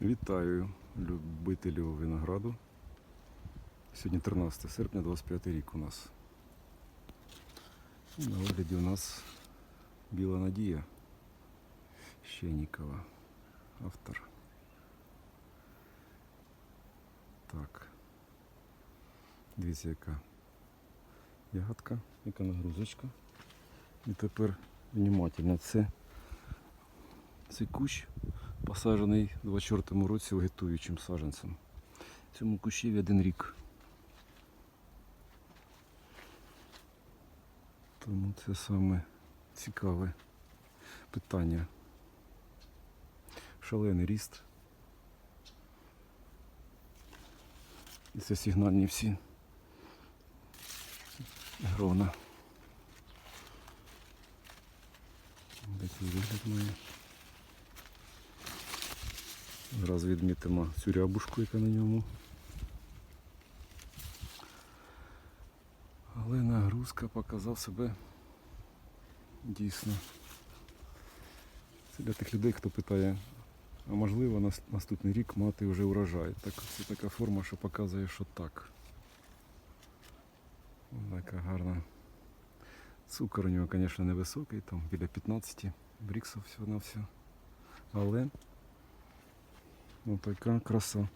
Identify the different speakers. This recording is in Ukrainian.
Speaker 1: Вітаю любителів винограду. Сьогодні 13 серпня, 25 рік у нас. На огляді у нас Біла Надія Щенікова, автор. Так. Дивіться, яка ягодка, яка нагрузочка. І тепер внимательно це, це кущ посаджений у 24-му році вегетуючим саджанцем. Цьому кущеві один рік. Тому це саме цікаве питання. Шалений ріст. І це сигнальні всі грона. Такий вигляд має. Зразу відмітимо цю рябушку, яка на ньому. Але нагрузка показав себе дійсно. Це для тих людей, хто питає, а можливо нас- наступний рік мати вже урожай. Так, це така форма, що показує, що так. Ось Така гарна. Цукор у нього, звісно, невисокий, там біля 15 бріксів всього на все. Але Ну така краса.